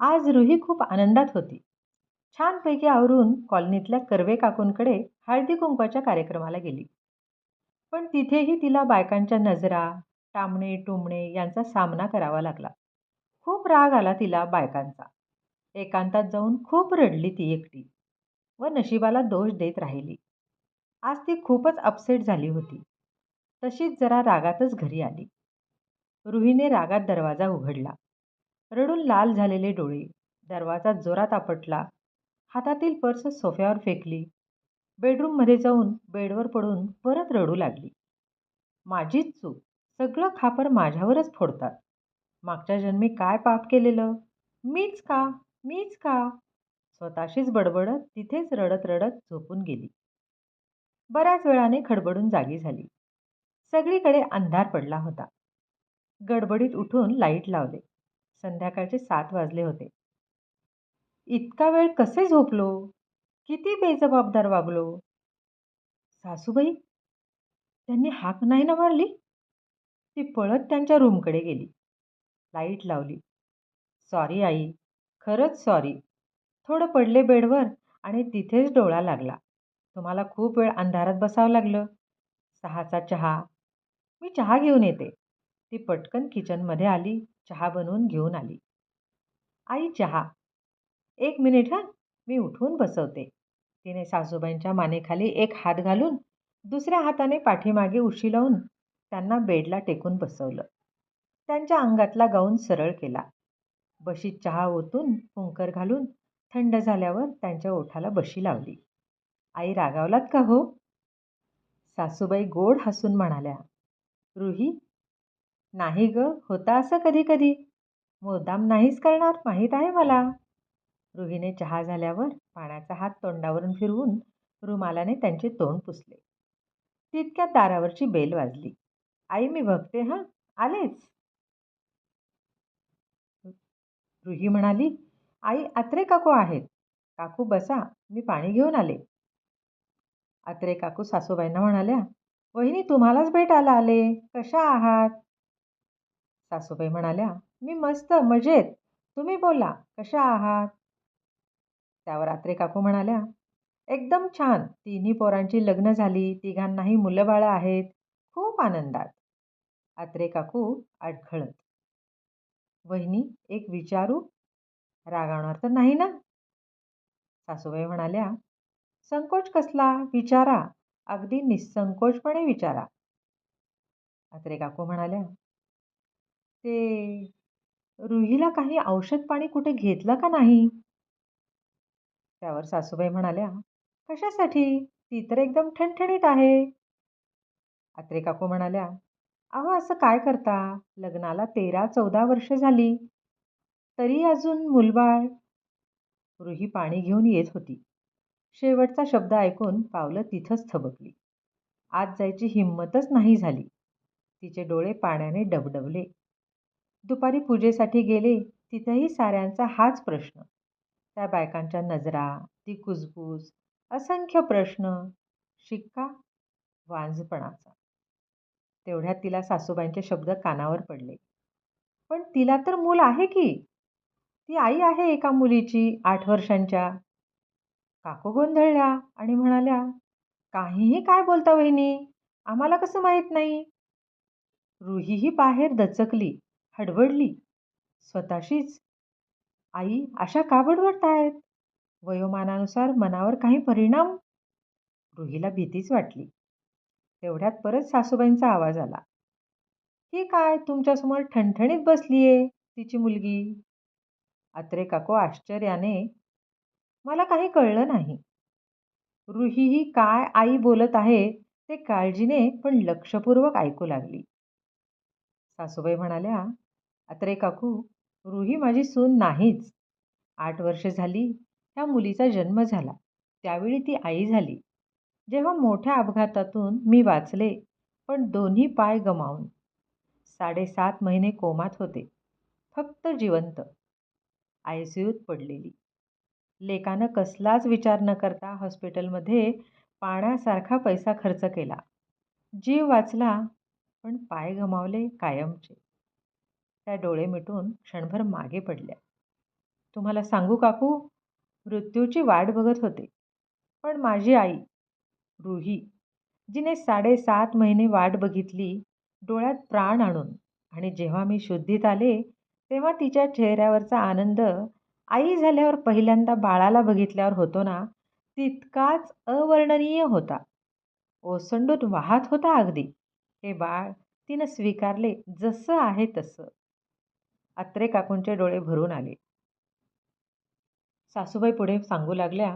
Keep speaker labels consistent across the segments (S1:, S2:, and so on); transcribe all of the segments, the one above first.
S1: आज रुही खूप आनंदात होती. छानपैकी आवरून कॉलनीतल्या कर्वे काकूंकडे हळदी कुंकवाच्या कार्यक्रमाला गेली. पण तिथेही तिला बायकांच्या नजरा टामणे टुमणे यांचा सामना करावा लागला. खूप राग आला तिला बायकांचा. एकांतात जाऊन खूप रडली ती एकटी व नशिबाला दोष देत राहिली. आज ती खूपच अपसेट झाली होती. तशीच जरा रागातच घरी आली. रुहीने रागात दरवाजा उघडला. रडून लाल झालेले डोळे. दरवाजा जोरात आपटला. हातातील पर्स सोफ्यावर फेकली. बेडरूममध्ये जाऊन बेडवर पडून परत रडू लागली. माझीच चूक. सगळं खापर माझ्यावरच फोडतात. मागच्या जन्मी काय पाप केलेलं? मीच का? मीच का? स्वतःशीच बडबडत तिथेच रडत रडत झोपून गेली. बऱ्याच वेळाने खडबडून जागी झाली. सगळीकडे अंधार पडला होता. गडबडीत उठून लाइट लावले. संध्याकाळचे सात वाजले होते. इतका वेळ कसे झोपलो? किती बेजबाबदार वागलो? सासूबाई त्यांनी हाक नाही ना मारली? ती पळत त्यांच्या रूमकडे गेली. लाइट लावली. सॉरी आई खरंच सॉरी. थोडं पडले बेडवर आणि तिथेच डोळा लागला. तुम्हाला खूप वेळ अंधारात बसावं लागलं. सहाचा चहा. मी चहा घेऊन येते. ती पटकन किचनमध्ये आली. चहा बनवून घेऊन आली. आई चहा. एक मिनिट हां मी उठून बसवते. तिने सासूबाईंच्या मानेखाली एक हात घालून दुसऱ्या हाताने पाठीमागे उशी लावून त्यांना बेडला टेकून बसवलं. त्यांच्या अंगातला गाऊन सरळ केला. बशीत चहा ओतून फुंकर घालून थंड झाल्यावर त्यांच्या ओठाला बशी लावली. आई रागावलात का हो? सासूबाई गोड हसून म्हणाल्या. रुही नाही ग होता असं कधी कधी मुद्दाम नाहीच करणार माहीत आहे मला. रुहीने चहा झाल्यावर पाण्याचा हात तोंडावरून फिरवून रुमालाने त्यांचे तोंड पुसले. तितक्यात दारावरची बेल वाजली. आई मी बघते हां? आलेच. रुही म्हणाली आई अत्रे काकू आहेत. काकू बसा मी पाणी घेऊन आले. अत्रे काकू सासूबाईंना म्हणाल्या वहिनी तुम्हालाच भेटायला आले. कशा आहात? सासूबाई म्हणाल्या मी मस्त मजेत. तुम्ही बोला कशा आहात? त्यावर आत्रे काकू म्हणाल्या एकदम छान. तिन्ही पोरांची लग्न झाली. तिघांनाही मुलं बाळं आहेत. खूप आनंदात. आत्रे काकू अडखळत वहिनी एक विचारू? रागावणार तर नाही ना? सासूबाई म्हणाल्या संकोच कसला? विचारा. अगदी निसंकोचपणे विचारा. अत्रे काकू म्हणाल्या ते रुहीला काही औषध पाणी कुठे घेतलं का नाही? त्यावर सासूबाई म्हणाल्या कशासाठी? ती तर एकदम ठणठणीत आहे. अत्रे काकू म्हणाल्या अहो असं काय करता? लग्नाला तेरा चौदा वर्ष झाली. तरी अजून मुलबाळ. रुही पाणी घेऊन येत होती. शेवटचा शब्द ऐकून पावलं तिथंच थबकली. आत जायची हिंमतच नाही झाली. तिचे डोळे पाण्याने डबडबले. दुपारी पूजेसाठी गेले तिथंही साऱ्यांचा हाच प्रश्न. त्या बायकांच्या नजरा ती कुजबूज असंख्य प्रश्न शिक्का वांझपणाचा तेवढ्यात तिला सासूबाईंचे शब्द कानावर पडले. पण तिला तर मूल आहे की? ती आई आहे एका मुलीची आठ वर्षांच्या. काकू गोंधळल्या आणि म्हणाल्या काहीही काय बोलता वहिनी? आम्हाला कसं माहीत नाही? रुहीही बाहेर दचकली. हडबडली स्वतःशीच. आई अशा का बडबडतायत वयोमानानुसार मनावर काही परिणाम? रुहीला भीतीच वाटली. तेवढ्यात परत सासूबाईंचा आवाज आला. ही काय? तुमच्यासमोर ठणठणीत बसलीये तिची मुलगी. अत्रे काको आश्चर्याने. मला काही कळलं नाही. रुही ही काय आई बोलत आहे ते काळजीने पण लक्षपूर्वक ऐकू लागली. सासूबाई म्हणाल्या अत्रे काकू रुही माझी सून नाहीच. आठ वर्ष झाली त्या मुलीचा जन्म झाला. त्यावेळी ती आई झाली. जेव्हा मोठ्या अपघातातून मी वाचले पण दोन्ही पाय गमावून. साडेसात महिने कोमात होते. फक्त जिवंत. आय सी यूत पडलेली. लेकानं कसलाच विचार न करता हॉस्पिटलमध्ये पाण्यासारखा पैसा खर्च केला. जीव वाचला पण पाय गमावले कायमचे. त्या डोळे मिटून क्षणभर मागे पडल्या. तुम्हाला सांगू काकू मृत्यूची वाट बघत होते. पण माझी आई रुही जिने साडेसात महिने वाट बघितली डोळ्यात प्राण आणून आणि जेव्हा मी शुद्धीत आले तेव्हा तिच्या चेहऱ्यावरचा आनंद आई झाल्यावर पहिल्यांदा बाळाला बघितल्यावर होतो ना तितकाच अवर्णनीय होता. ओसंडून वाहत होता अगदी. हे बाळ तिनं स्वीकारले जसं आहे तसं. आत्रे काकूंचे डोळे भरून आले. सासूबाई पुढे सांगू लागल्या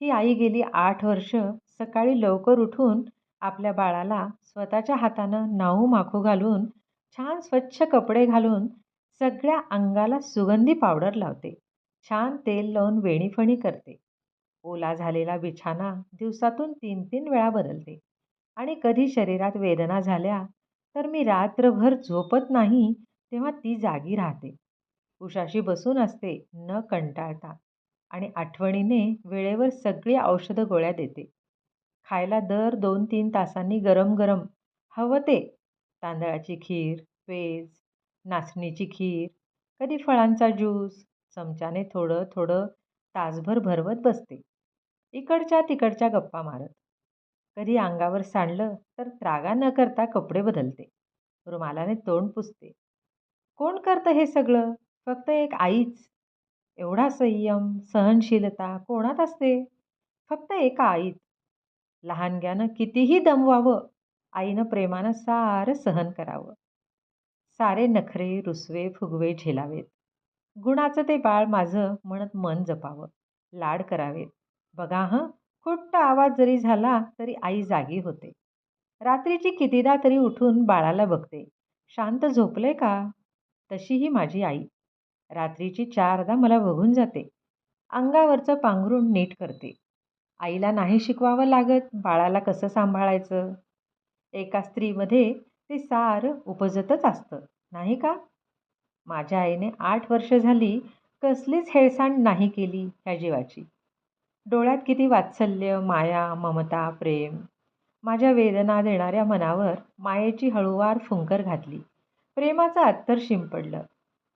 S1: ही आई गेली आठ वर्ष सकाळी लवकर उठून आपल्या बाळाला स्वतःच्या हातानं नाऊ माखू घालून छान स्वच्छ कपडे घालून सगळ्या अंगाला सुगंधी पावडर लावते. छान तेल लावून वेणीफणी करते. ओला झालेला बिछाना दिवसातून तीन तीन वेळा बदलते. आणि कधी शरीरात वेदना झाल्या तर मी रात्रभर झोपत नाही तेव्हा ती जागी राहते. उशाशी बसून असते न कंटाळता. आणि आठवणीने वेळेवर सगळी औषधं गोळ्या देते. खायला दर दोन तीन तासांनी गरम गरम हवं ते. तांदळाची खीर पेज नाचणीची खीर कधी फळांचा ज्यूस चमच्याने थोडं थोडं तासभर भरवत बसते. इकडच्या तिकडच्या गप्पा मारत. कधी अंगावर सांडलं तर त्रागा न करता कपडे बदलते. रुमालाने तोंड पुसते. कोण करतं हे सगळं? फक्त एक आईच. एवढा संयम सहनशीलता कोणात असते? फक्त एका आईत. लहानग्यानं कितीही दमवावं आईनं प्रेमानं सारं सहन करावं. सारे नखरे रुसवे फुगवे झेलावेत. गुणाचं ते बाळ माझं म्हणत मन जपावं. लाड करावेत. बघा हं खुट्ट आवाज जरी झाला तरी आई जागी होते. रात्रीची कितीदा तरी उठून बाळाला बघते. शांत झोपले का? तशी ही माझी आई. रात्रीची चारदा मला बघून जाते. अंगावरचं पांघरून नीट करते. आईला नाही शिकवावं लागत बाळाला कसं सांभाळायचं? एका स्त्रीमध्ये ते सार उपजतच असतं नाही का? माझ्या आईने आठ वर्ष झाली कसलीच हेळसांड नाही केली ह्या जीवाची. डोळ्यात किती वात्सल्य माया ममता प्रेम. माझ्या वेदना देणाऱ्या मनावर मायेची हळूवार फुंकर घातली. प्रेमाचं अत्तर शिंपडलं.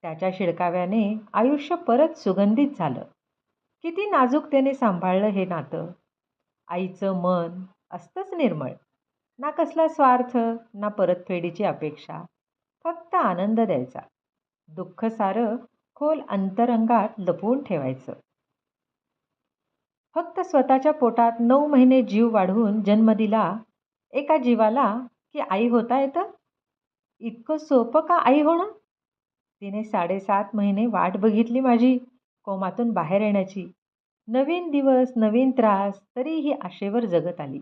S1: त्याच्या शिडकाव्याने आयुष्य परत सुगंधित झालं. किती नाजूकतेने सांभाळलं हे नातं. आईचं मन असतंच निर्मळ. ना कसला स्वार्थ ना परतफेडीची अपेक्षा. फक्त आनंद द्यायचा. दुःख सारं खोल अंतरंगात लपवून ठेवायचं. फक्त स्वतःच्या पोटात नऊ महिने जीव वाढवून जन्म दिला एका जीवाला की आई होता येतं? इतकं सोपं का आई होणं तिने साडेसात महिने वाट बघितली माझी कोमातून बाहेर येण्याची. नवीन दिवस नवीन त्रास तरीही आशेवर जगत आली.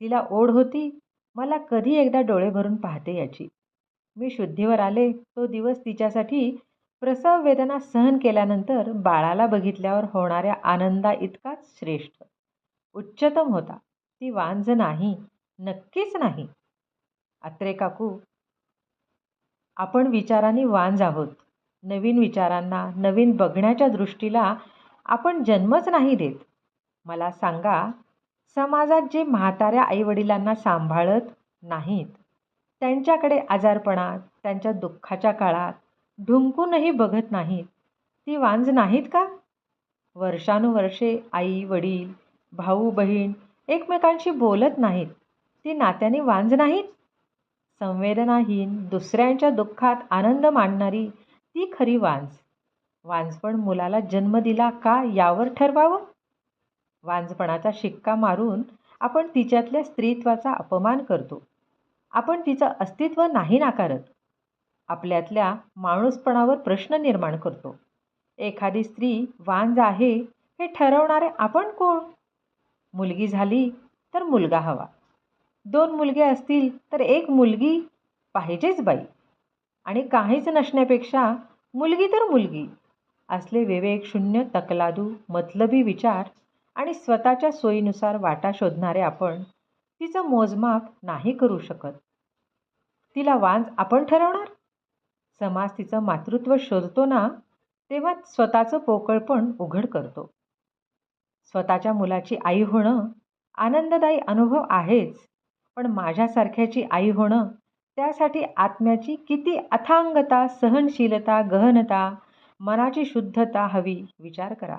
S1: तिला ओढ होती मला कधी एकदा डोळे भरून पाहते याची. मी शुद्धीवर आले तो दिवस तिच्यासाठी प्रसव वेदना सहन केल्यानंतर बाळाला बघितल्यावर होणाऱ्या आनंदा इतकाच श्रेष्ठ. उच्चतम होता. ती वांज नाही नक्कीच नाही. अत्रे काकू आपण विचारांनी वांज आहोत. नवीन विचारांना नवीन बघण्याच्या दृष्टीला आपण जन्मच नाही देत. मला सांगा समाजात जे म्हाताऱ्या आईवडिलांना सांभाळत नाहीत त्यांच्याकडे आजारपणात त्यांच्या दुःखाच्या काळात ढुंकूनही बघत नाहीत ती वांज नाहीत का? वर्षानुवर्षे आई वडील भाऊ बहीण एकमेकांशी बोलत नाहीत ती नात्याने वांज नाहीत? संवेदनाहीन दुसऱ्यांच्या दुःखात आनंद मांडणारी ती खरी वांज वांजपण मुलाला जन्म दिला का यावर ठरवावं? वांजपणाचा शिक्का मारून आपण तिच्यातल्या स्त्रीत्वाचा अपमान करतो. आपण तिचं अस्तित्व नाही नाकारत. आपल्यातल्या माणूसपणावर प्रश्न निर्माण करतो. एखादी स्त्री वांज आहे हे ठरवणारे आपण कोण? मुलगी झाली तर मुलगा हवा. दोन मुलगे असतील तर एक मुलगी पाहिजेच बाई. आणि काहीच नसण्यापेक्षा मुलगी तर मुलगी. असले विवेक शून्य तकलादू मतलबी विचार आणि स्वतःच्या सोयीनुसार वाटा शोधणारे आपण तिचं मोजमाप नाही करू शकत. तिला वांज आपण ठरवणार? समाज तिचं मातृत्व शोधतो ना तेव्हा स्वतःचं पोकळपण उघड करतो. स्वतःच्या मुलाची आई होणं आनंददायी अनुभव आहेच. पण माझ्यासारख्याची आई होणं त्यासाठी आत्म्याची किती अथांगता सहनशीलता गहनता मनाची शुद्धता हवी विचार करा.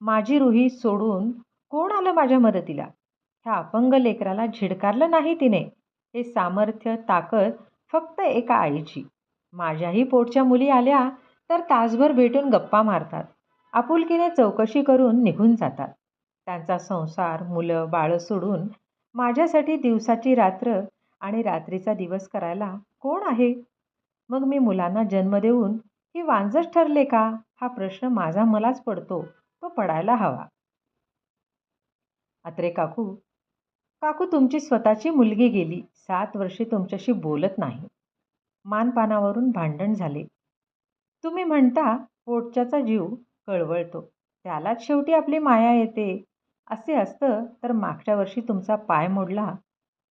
S1: माझी रुही सोडून कोण आलं माझ्या मदतीला? ह्या अपंग लेकराला झिडकारलं नाही तिने. हे सामर्थ्य ताकद फक्त एका आईची. माझ्याही पोटच्या मुली आल्या तर तासभर भेटून गप्पा मारतात. आपुलकीने चौकशी करून निघून जातात. त्यांचा संसार मुलं बाळं सोडून माझ्यासाठी दिवसाची रात्र आणि रात्रीचा दिवस करायला कोण आहे? मग मी मुलांना जन्म देऊन ही वांजच ठरले का? हा प्रश्न माझा मलाच पडतो. तो पडायला हवा. अत्रे काकू काकू तुमची स्वतःची मुलगी गेली. सात वर्षे तुमच्याशी बोलत नाही. मानपानावरून भांडण झाले. तुम्ही म्हणता पोटच्याचा जीव कळवळतो. त्यालाच शेवटी आपली माया येते. असे असतं तर मागच्या वर्षी तुमचा पाय मोडला.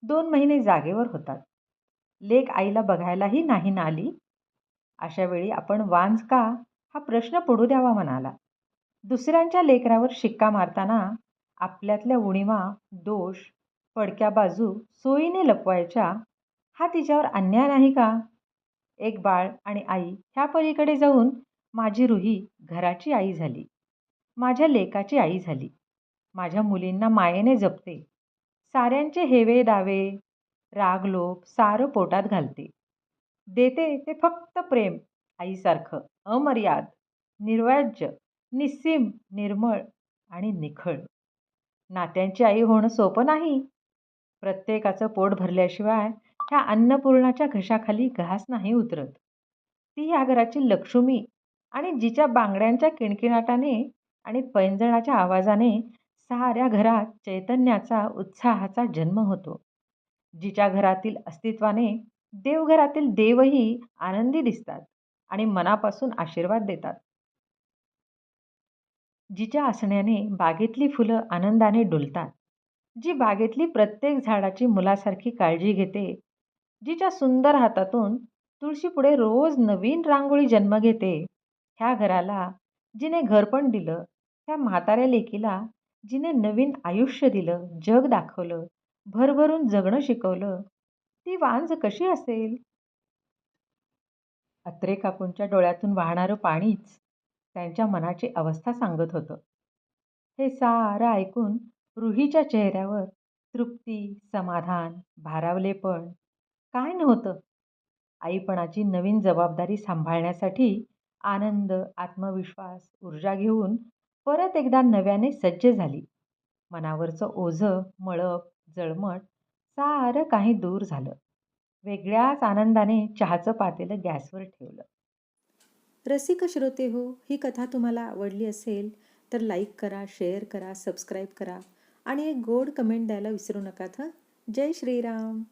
S1: दोन महिने जागेवर होतात. लेक आईला बघायलाही नाही ना आली अशा वेळी आपण वांज का? हा प्रश्न पडू द्यावा म्हणाला. दुसऱ्यांच्या लेकरावर शिक्का मारताना आपल्यातल्या उणीवा दोष पडक्या बाजू सोयीने लपवायच्या हा तिच्यावर अन्याय नाही का? एक बाळ आणि आई ह्या पलीकडे जाऊन माझी रुही घराची आई झाली. माझ्या लेकाची आई झाली. माझ्या मुलींना मायेने जपते. साऱ्यांचे हेवे दावे राग लोभ सारं पोटात घालते. देते ते फक्त प्रेम आईसारखं अमर्याद निर्वाज्य निस्सीम निर्मळ आणि निखळ. नात्यांची आई होणं सोपं नाही. प्रत्येकाचं पोट भरल्याशिवाय ह्या अन्नपूर्णाच्या घशाखाली घास नाही उतरत. ती ह्या घराची लक्ष्मी आणि जिच्या बांगड्यांच्या किणकिणाटाने आणि पैंजणाच्या आवाजाने साऱ्या घरात चैतन्याचा उत्साहाचा जन्म होतो. जिच्या घरातील अस्तित्वाने देवघरातील देवही आनंदी दिसतात आणि मनापासून आशीर्वाद देतात. जिच्या असण्याने बागेतली फुलं आनंदाने डुलतात. जी बागेतली प्रत्येक झाडाची मुलासारखी काळजी घेते. जिच्या सुंदर हातातून तुळशीपुढे रोज नवीन रांगोळी जन्म घेते. ह्या घराला जिने घरपण दिलं त्या म्हाताऱ्या लेकीला जिने नवीन आयुष्य दिलं जग दाखवलं भरभरून जगणं शिकवलं ती वांज कशी असेल? अत्रे काकूंच्या डोळ्यातून वाहणारं पाणीच त्यांच्या मनाची अवस्था सांगत होतं. हे सारं ऐकून रुहीच्या चेहऱ्यावर तृप्ती समाधान भारावलेपण काय नव्हतं? आईपणाची नवीन जबाबदारी सांभाळण्यासाठी आनंद आत्मविश्वास ऊर्जा घेऊन परत एकदा नव्याने सज्ज झाली. मनावरचं ओझं मळप जळमट सारं काही दूर झालं. वेगळ्याच आनंदाने चहाचं पातेलं गॅसवर ठेवलं.
S2: रसिक श्रोते हो ही कथा तुम्हाला आवडली असेल तर लाईक करा शेअर करा सबस्क्राईब करा आणि एक गोड कमेंट द्यायला विसरू नका हं जय श्रीराम.